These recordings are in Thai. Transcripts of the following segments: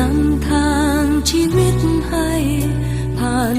นำทางชีวิตให้ผ่าน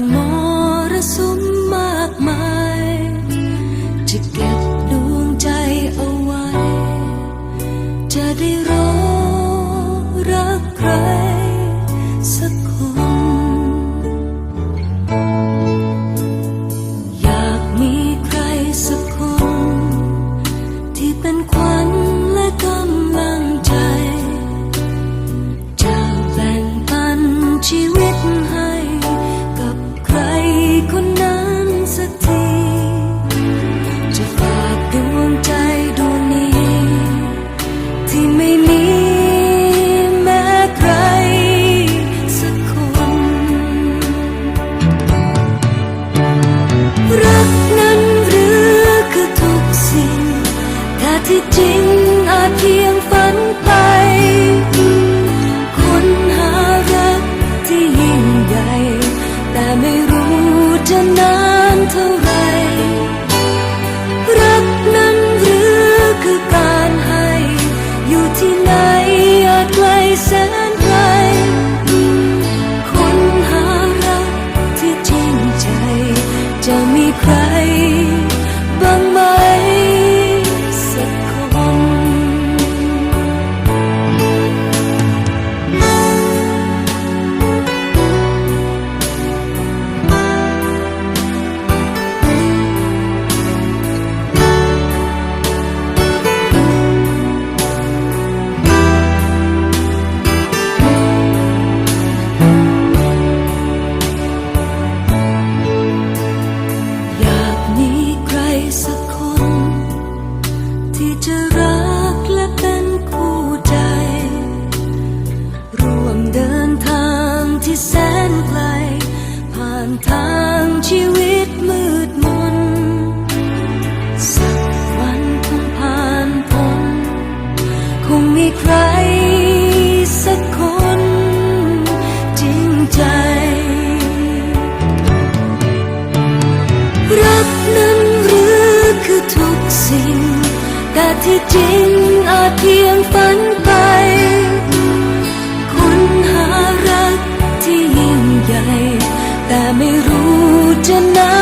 coração างทางชีวิตมืดมน สักวันคงผ่านพ้นคงมีใครสักคนจริงใจ รักนั้นหรือคือทุกสิ่ง แต่ที่จริงอาจเพียงฝันไป 艰难